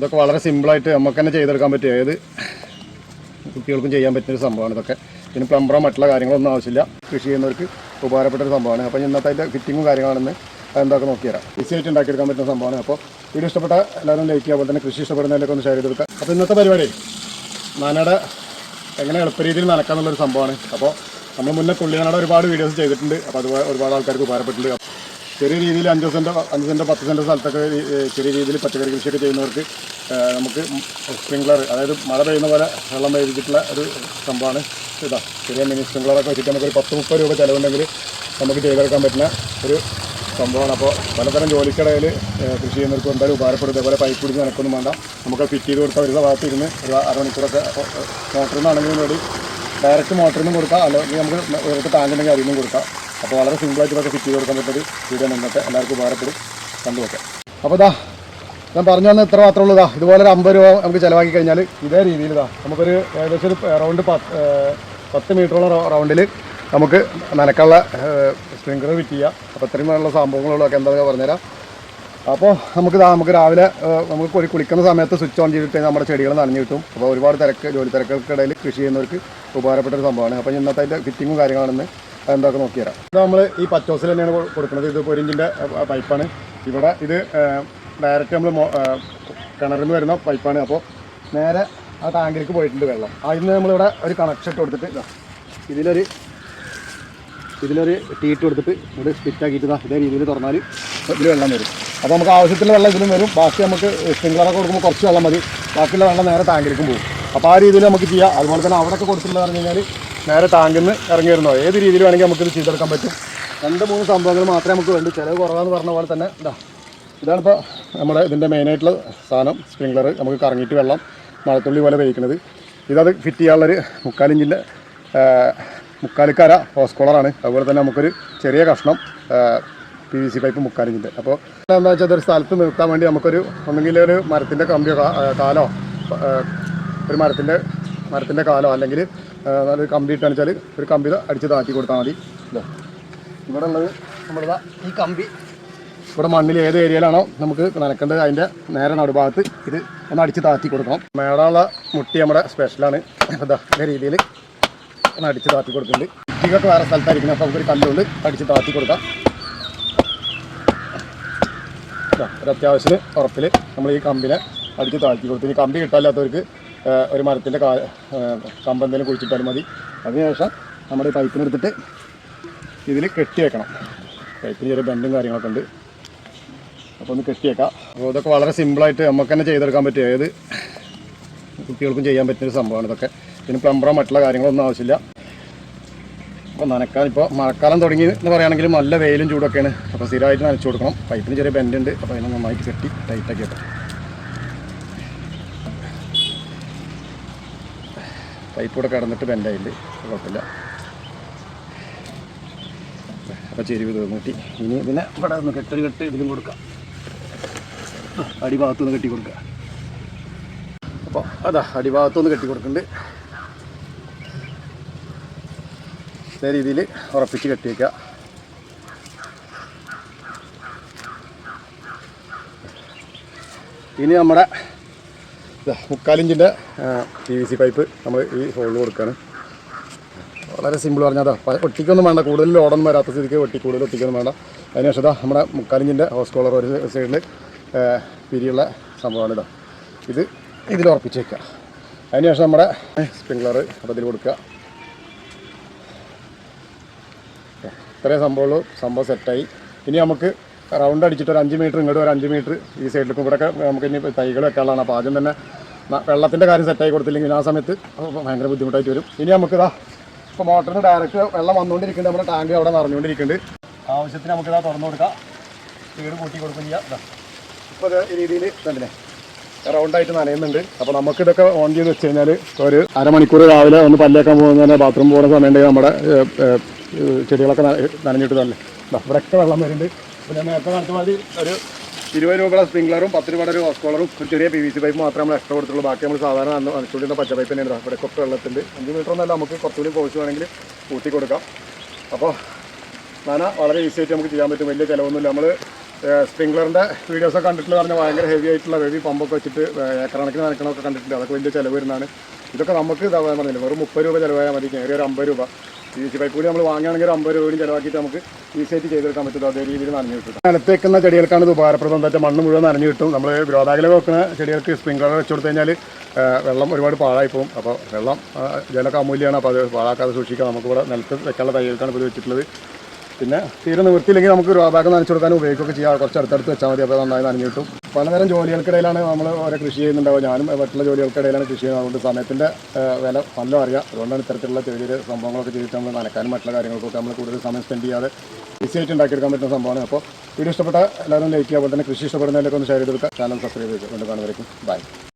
ഇതൊക്കെ വളരെ സിമ്പിളായിട്ട് നമുക്ക് തന്നെ ചെയ്തെടുക്കാൻ പറ്റും ഏത് കുട്ടികൾക്കും ചെയ്യാൻ പറ്റുന്ന ഒരു സംഭവമാണ് ഇതൊക്കെ. പിന്നെ പ്ലംബറോ മറ്റുള്ള കാര്യങ്ങളൊന്നും ആവശ്യമില്ല. കൃഷി ചെയ്യുന്നവർക്ക് ഉപകാരപ്പെട്ട ഒരു സംഭവമാണ്. അപ്പോൾ ഇന്നത്തെ അതിന്റെ ഫിറ്റിങ്ങും കാര്യങ്ങളാണെന്ന് അതെന്തൊക്കെ നോക്കിത്തരാം ഈസി ആയിട്ട് ഉണ്ടാക്കിയെടുക്കാൻ പറ്റുന്ന സംഭവമാണ്. അപ്പോൾ വീഡിയോ ഇഷ്ടപ്പെട്ട എല്ലാവരും ലൈക്ക് ചെയ്യുക അതുപോലെ തന്നെ കൃഷി ഇഷ്ടപ്പെടുന്നതിലൊക്കെ ഒന്ന് ഷെയർ ചെയ്ത് കൊടുക്കുക. അപ്പോൾ ഇന്നത്തെ പരിപാടി നനയുടെ എങ്ങനെ എളുപ്പ രീതിയിൽ നനക്കാന്നുള്ളൊരു സംഭവമാണ്. അപ്പോൾ നമ്മൾ മുന്നേ തുള്ളിനട ഒരുപാട് വീഡിയോസ് ചെയ്തിട്ടുണ്ട്. അപ്പോൾ അത് ഒരുപാട് ആൾക്കാർക്ക് ഉപകാരപ്പെട്ടിട്ടുണ്ട്. ചെറിയ രീതിയിൽ അഞ്ച് സെന്റ് അഞ്ച് സെന്റ് പത്ത് സെന്റ് സ്ഥലത്തൊക്കെ ചെറിയ രീതിയിൽ പച്ചക്കറി കൃഷിയൊക്കെ ചെയ്യുന്നവർക്ക് നമുക്ക് സ്പ്രിംഗ്ലർ അതായത് മഴ പെയ്യുന്ന പോലെ വെള്ളം പെയ്തിട്ടുള്ള ഒരു സംഭവമാണ് ഇതാ. ചെറിയ മിനി സ്പ്രിംഗ്ലറൊക്കെ വെച്ചിട്ട് നമുക്കൊരു പത്ത് മുപ്പത് രൂപ ചിലവുണ്ടെങ്കിൽ നമുക്ക് ചെയ്തെടുക്കാൻ പറ്റുന്ന ഒരു സംഭവമാണ്. അപ്പോൾ പലതരം ജോലിക്കിടയിൽ കൃഷി ചെയ്യുന്നവർക്ക് എന്തായാലും ഉപകാരപ്പെടും. ഇതേപോലെ പൈപ്പ് പിടിച്ച് നടക്കൊന്നും വേണ്ട. നമുക്ക് ഫിറ്റ് ചെയ്ത് കൊടുത്താൽ ഒരു ഭാഗത്ത് ഇരുന്ന് ഒരു അരമണിക്കൂറൊക്കെ മോട്ടറിൽ നിന്നാണെങ്കിലും വേണ്ടി ഡയറക്റ്റ് മോട്ടറിൽ നിന്നും കൊടുക്കാം. അല്ലെങ്കിൽ നമുക്ക് ഒരു അതിൽ നിന്നും കൊടുക്കാം. അപ്പോൾ വളരെ സിമ്പിളായിട്ട് ഇതൊക്കെ ഫിറ്റ് ചെയ്ത് കൊടുക്കാൻ പറ്റൊരു വീഡിയോ നിന്നിട്ട് എല്ലാവർക്കും ഉപകാരപ്പെടും. കണ്ടുവെക്കാം. അപ്പോൾ ഇതാ ഞാൻ പറഞ്ഞു തന്നെ ഇത്ര മാത്രമേ ഉള്ളൂ ഇതാ ഇതുപോലെ ഒരു അമ്പത് രൂപ നമുക്ക് ചിലവാക്കി കഴിഞ്ഞാൽ ഇതേ രീതിയിൽ ഇതാ നമുക്കൊരു ഏകദേശം ഒരു റൗണ്ട് പത്ത് പത്ത് മീറ്ററോളം റൗണ്ടിൽ നമുക്ക് നനക്കുള്ള സ്പ്രിങ്കർ ഫിറ്റ് ചെയ്യാം. അപ്പോൾ ഇത്രയും വേണ്ട സംഭവങ്ങളുള്ളതൊക്കെ എന്താണെന്ന് പറഞ്ഞുതരാം അപ്പോൾ നമുക്ക് നമുക്ക് രാവിലെ നമുക്ക് ഒരു കുളിക്കുന്ന സമയത്ത് സ്വിച്ച് ഓൺ ചെയ്തിട്ട് നമ്മുടെ ചെടികൾ നനഞ്ഞു കിട്ടും. അപ്പോൾ ഒരുപാട് തിരക്ക് ജോലി തിരക്കുകൾക്കിടയിൽ കൃഷി ചെയ്യുന്നവർക്ക് ഉപകാരപ്പെട്ട ഒരു സംഭവമാണ്. അപ്പോൾ ഇന്നത്തെ അതിന്റെ ഫിറ്റിങ്ങും കാര്യങ്ങളാണെന്ന് അതെന്തൊക്കെ നോക്കിത്തരാം ഇത് നമ്മൾ ഈ പച്ചോസിൽ തന്നെയാണ് കൊടുക്കുന്നത്. ഇത് പൊരിഞ്ചിന്റെ പൈപ്പാണ്. ഇവിടെ ഇത് ഡയറക്റ്റ് നമ്മൾ കിണറിൽ നിന്ന് വരുന്ന പൈപ്പാണ്. അപ്പോൾ നേരെ ആ ടാങ്കിലേക്ക് പോയിട്ടുണ്ട് വെള്ളം. അതിൽ നിന്ന് നമ്മളിവിടെ ഒരു കണക്ഷൻ ഇട്ട് കൊടുത്തിട്ട് ഇതാ ഇതിലൊരു ഇതിലൊരു ടീട്ട് കൊടുത്തിട്ട് ഇവിടെ സ്പിറ്റ് ആക്കിയിട്ട് ഇതാ ഇതേ രീതിയിൽ തുറന്നാൽ ഇതിൽ വെള്ളം വരും. അപ്പോൾ നമുക്ക് ആവശ്യത്തിന്റെ വെള്ളം ഇതിലും വരും. ബാക്കി നമുക്ക് സ്പ്രിംഗ്ലറൊക്കെ കൊടുക്കുമ്പോൾ കുറച്ച് വെള്ളം മതി. ബാക്കിയുള്ള വെള്ളം നേരെ ടാങ്കിലേക്കും പോകും. അപ്പോൾ ആ രീതിയിൽ നമുക്ക് ചെയ്യാം. അതുപോലെ തന്നെ അവിടെയൊക്കെ കൊടുത്തിട്ടുള്ളതെന്ന് പറഞ്ഞു കഴിഞ്ഞാൽ നേരെ ടാങ്കിൽ നിന്ന് ഇറങ്ങി വരുന്നോ ഏത് രീതിയിൽ വേണമെങ്കിൽ നമുക്കിത് ചെയ്തെടുക്കാൻ പറ്റും. രണ്ട് മൂന്ന് സംഭവങ്ങൾ മാത്രമേ നമുക്ക് വേണ്ടൂ. ചിലവ് കുറവാന്ന് പറഞ്ഞ പോലെ തന്നെ ഇതാ. ഇതാണിപ്പോൾ നമ്മുടെ ഇതിന്റെ മെയിനായിട്ടുള്ള സാധനം സ്പ്രിംഗ്ലർ നമുക്ക് കറങ്ങിയിട്ട് വെള്ളം മഴത്തുള്ളി പോലെ വേവിക്കുന്നത് ഇതത് ഫിറ്റ് ചെയ്യാനുള്ളൊരു മുക്കാലിഞ്ചിന്റെ മുക്കാലിക്കാര ഹോസ് കോളറാണ് അതുപോലെ തന്നെ നമുക്കൊരു ചെറിയ കഷ്ണം പി വി സി പൈപ്പ് മുക്കാലിഞ്ചിന്റെ അപ്പോൾ എന്താ വെച്ചാൽ ഒരു സ്ഥലത്ത് നിർത്താൻ വേണ്ടി നമുക്കൊരു ഒന്നെങ്കിൽ ഒരു മരത്തിന്റെ കമ്പിയോ കാലോ ഒരു മരത്തിന്റെ മരത്തിന്റെ കാലോ അല്ലെങ്കിൽ നല്ലൊരു കമ്പി ഇട്ടാന്ന് വെച്ചാൽ ഒരു കമ്പി അടിച്ച് താറ്റി കൊടുത്താൽ മതി. ഇവിടെ ഉള്ളത് നമ്മളിതാ ഈ കമ്പി. ഇവിടെ മണ്ണിൽ ഏത് ഏരിയയിലാണോ നമുക്ക് നനക്കേണ്ടത് അതിന്റെ നേരെ നടുഭാഗത്ത് ഇത് ഒന്ന് അടിച്ച് താത്തി കൊടുക്കണം. മേടാനുള്ള മുട്ടി നമ്മുടെ സ്പെഷ്യലാണ് ഇതാ ഇതേ രീതിയിൽ ഒന്ന് അടിച്ച് താത്തി കൊടുക്കുന്നുണ്ട്. ഇതൊക്കെ വേറെ സ്ഥലത്തായിരിക്കണം അപ്പോൾ നമുക്കൊരു കല്ലുകൊണ്ട് അടിച്ച് താത്തി കൊടുക്കാം. ഒരത്യാവശ്യത്തിന് ഒരു അത്യാവശ്യത്തിന് ഉറപ്പിൽ നമ്മൾ ഈ കമ്പിനെ അടിച്ച് താഴ്ത്തി കൊടുത്തു. ഇനി കമ്പി കിട്ടാല്ലാത്തവർക്ക് ഒരു മരത്തിന്റെ കാ കമ്പ് എന്തെങ്കിലും കുഴിച്ചിട്ടാലും മതി. അതിനുശേഷം നമ്മുടെ പൈപ്പിനെടുത്തിട്ട് ഇതിൽ കെട്ടി വെക്കണം പൈപ്പിന് ചെറിയ ബെൻഡും കാര്യങ്ങളൊക്കെ ഉണ്ട്. അപ്പോൾ ഒന്ന് കെട്ടിയേക്കാം. അപ്പോൾ ഇതൊക്കെ വളരെ സിമ്പിളായിട്ട് നമുക്ക് തന്നെ ചെയ്തെടുക്കാൻ പറ്റും ഏത് കുട്ടികൾക്കും ചെയ്യാൻ പറ്റുന്നൊരു സംഭവമാണ് ഇതൊക്കെ. പിന്നെ പ്ലംബറോ മറ്റുള്ള കാര്യങ്ങളൊന്നും ആവശ്യമില്ല. അപ്പോൾ നനക്കാൻ ഇപ്പോൾ മഴക്കാലം തുടങ്ങി എന്ന് പറയുകയാണെങ്കിൽ നല്ല വെയിലും ചൂടൊക്കെയാണ്. അപ്പോൾ സ്ഥിരമായിട്ട് നനച്ചു കൊടുക്കണം. പൈപ്പിന് ചെറിയ ബെൻഡുണ്ട് അപ്പോൾ അതിനെ നന്നായിട്ട് കെട്ടി ടൈറ്റാക്കി വെക്കാം പൈപ്പ് കടന്നിട്ട് ബെൻഡായിട്ട് കുഴപ്പമില്ല. അപ്പോൾ ചെരുവ് തീർന്നിട്ട് ഇനി ഇതിനെ ഇവിടെ ഒന്ന് കെട്ടൊരു കെട്ട് ഇതിലും കൊടുക്കാം. അടിഭാഗത്തുനിന്ന് കെട്ടി കൊടുക്കുക അപ്പോൾ അതാ അടിഭാഗത്തുനിന്ന് കെട്ടി കൊടുക്കുന്നുണ്ട്. ഇതേ രീതിയിൽ ഉറപ്പിച്ച് കെട്ടി വയ്ക്കുക ഇനി നമ്മുടെ മുക്കാലിഞ്ചിന്റെ പി വി സി പൈപ്പ് നമ്മൾ ഈ ഹോളിൽ കൊടുക്കുകയാണ് വളരെ സിമ്പിൾ പറഞ്ഞാൽ അതാ ഒട്ടിക്കൊന്നും വേണ്ട കൂടുതൽ ലോഡൊന്നും വരാത്ത സ്ഥിതിക്ക് ഒട്ടി കൂടുതൽ ഒട്ടിക്കൊന്നും വേണ്ട. അതിനുശേഷം ഇതാ നമ്മുടെ മുക്കാലിഞ്ചിന്റെ ഹോസ് കോളർ ഒരു സൈഡിൽ പിരിയുള്ള സംഭവമാണ് ഇതാ ഇത് ഇതിൽ ഉറപ്പിച്ച് വയ്ക്കുക അതിനുശേഷം നമ്മുടെ സ്പ്രിംഗ്ലർ അപ്പോൾ ഇതിൽ കൊടുക്കുക ഇത്രയും സംഭവമുള്ളൂ സംഭവം സെറ്റായി ഇനി നമുക്ക് റൗണ്ട് അടിച്ചിട്ട് ഒരു അഞ്ച് മീറ്റർ ഇങ്ങോട്ട് ഒരു അഞ്ച് മീറ്റർ ഈ സൈഡിലേക്കും ഇവിടെയൊക്കെ നമുക്ക് ഇനി തൈകൾ വെക്കാനുള്ളതാണ്. അപ്പോൾ ആദ്യം തന്നെ വെള്ളത്തിന്റെ കാര്യം സെറ്റായി കൊടുത്തില്ലെങ്കിൽ ആ സമയത്ത് ഭയങ്കര ബുദ്ധിമുട്ടായിട്ട് വരും. ഇനി നമുക്ക് ഇതാ ഇപ്പോൾ മോട്ടറിന് ഡയറക്റ്റ് വെള്ളം വന്നുകൊണ്ടിരിക്കുന്നുണ്ട് നമ്മുടെ ടാങ്ക് അവിടെ നിറഞ്ഞുകൊണ്ടിരിക്കുന്നുണ്ട് ആവശ്യത്തിന് നമുക്ക് ഇതാ തുറന്നു കൊടുക്കാം. വീട് കൂട്ടി കൊടുക്കുകയും ചെയ്യാം. ഇപ്പോൾ ഈ രീതിയിൽ തന്നെ റൗണ്ടായിട്ട് നനയുന്നുണ്ട്. അപ്പോൾ നമുക്കിതൊക്കെ ഓൺ ചെയ്ത് വെച്ച് കഴിഞ്ഞാൽ ഒരു അരമണിക്കൂർ രാവിലെ ഒന്ന് പല്ലേക്കാൻ പോകുന്ന ബാത്റൂം പോകുന്ന സമയം ഉണ്ടെങ്കിൽ നമ്മുടെ ചെടികളൊക്കെ നന- നനഞ്ഞിട്ട് തന്നെ ഇവിടെയൊക്കെ വെള്ളം വരുന്നുണ്ട്. പിന്നെ നേരത്തെ കാലത്ത് മതി ഒരു ഇരുപത് രൂപയുടെ സ്പ്രിംഗ്ലറും പത്ത് രൂപയുടെ ഒരു ഹോസ്കോളറും ഒരു ചെറിയ പി വി സി പൈപ്പ് മാത്രമേ നമ്മൾ എക്സ്ട്രാ കൊടുത്തുള്ളൂ. ബാക്കി നമ്മൾ സാധാരണ അന്ന് നനച്ചുകൊണ്ടിരുന്ന പച്ച പൈപ്പ് തന്നെയാണ്. ഇവിടെ കുറച്ച് വെള്ളത്തിന്റെ അഞ്ച് മീറ്റർ ഒന്നല്ല നമുക്ക് കുറച്ചുകൂടി കോഴ്സ് വേണമെങ്കിൽ കൂട്ടി കൊടുക്കാം. അപ്പോൾ നന വളരെ ഈസി ആയിട്ട് നമുക്ക് ചെയ്യാൻ പറ്റും. വലിയ ചിലവൊന്നുമില്ല. നമ്മൾ സ്പ്രിംഗ്ലറിന്റെ വീഡിയോസൊക്കെ കണ്ടിട്ടുള്ള പറഞ്ഞാൽ ഭയങ്കര ഹെവി ആയിട്ടുള്ള ഹെവി പമ്പൊക്കെ വെച്ചിട്ട് ഏക്കറണക്കിന് നനക്കണമൊക്കെ കണ്ടിട്ടുണ്ട്. അതൊക്കെ വലിയ ചിലവ് വരുന്നതാണ്. ഇതൊക്കെ നമുക്ക് ഇതാ പറഞ്ഞില്ല വെറും മുപ്പത് രൂപ ചിലവായാൽ മതി. കയറി ഒരു അമ്പത് രൂപ. ഈ സി പൈപ്പ് കൂടി നമ്മൾ വാങ്ങുകയാണെങ്കിൽ ഒരു അമ്പത് രൂപയും ചിലവാക്കിയിട്ട് നമുക്ക് ഈസിയായിട്ട് ചെയ്തെടുക്കാൻ പറ്റും. അതേ രീതിയിൽ നനഞ്ഞു കിട്ടും. നിലത്ത് വെക്കുന്ന ചെടികൾക്കാണ് ഇത് ഉപകാരപ്രദം എന്താ വെച്ചാൽ മണ്ണ് മുഴുവൻ നനഞ്ഞു കിട്ടും. നമ്മൾ ഗ്രോ വെക്കുന്ന ചെടികൾക്ക് സ്പ്രിംഗ്ലർ വെച്ച് കൊടുത്തു കഴിഞ്ഞാൽ വെള്ളം ഒരുപാട് പാഴായി പോകും. അപ്പോൾ വെള്ളം ജലമൊക്കെ അമൂല്യമാണ്. അപ്പോൾ അത് പാഴാക്കാതെ സൂക്ഷിക്കുക നമുക്കിവിടെ നിലത്ത് വെക്കാനുള്ള തൈകൾക്കാണ് ഇപ്പോൾ വെച്ചിട്ടുള്ളത്. പിന്നെ തീരെ നിവൃത്തിയില്ലെങ്കിൽ നമുക്ക് രോഗാകം നനച്ചു കൊടുക്കാനും ഉപയോഗിക്കുകയൊക്കെ ചെയ്യാം. കുറച്ച് അടുത്തടുത്ത് വെച്ചാൽ മതി. അപ്പോൾ നന്നായി നനഞ്ഞു കിട്ടും. പലതരം ജോലികൾക്കിടയിലാണ് നമ്മൾ ഓരോ കൃഷി ചെയ്യുന്നുണ്ടാവുക. ഞാനും മറ്റുള്ള ജോലികൾക്കിടയിലാണ് കൃഷി ചെയ്യുന്നത്. അതുകൊണ്ട് സമയത്തിന്റെ വില നല്ല അറിയാം. അതുകൊണ്ടാണ് ഇത്തരത്തിലുള്ള ചെറിയ ചെറിയ സംഭവങ്ങളൊക്കെ ചെയ്തിട്ട് നമ്മൾ നനക്കാനും മറ്റുള്ള കാര്യങ്ങൾക്കൊക്കെ നമ്മൾ കൂടുതൽ സമയം സ്പെൻഡ് ചെയ്യാതെ ഈസി ആയിട്ട് ഉണ്ടാക്കിയെടുക്കാൻ പറ്റുന്ന സംഭവമാണ്. അപ്പോൾ വീഡിയോ ഇഷ്ടപ്പെട്ട എല്ലാവരും ലൈക്ക് ചെയ്യുക. അതുപോലെ തന്നെ കൃഷി ഇഷ്ടപ്പെടുന്നതിലൊക്കെ ഒന്ന് ഷെയർ ചെയ്തെടുക്കുക ചാനൽ സബ്സ്ക്രൈബ് ചെയ്ത് കൊണ്ട് കാണുന്നവരേക്കും. ബൈ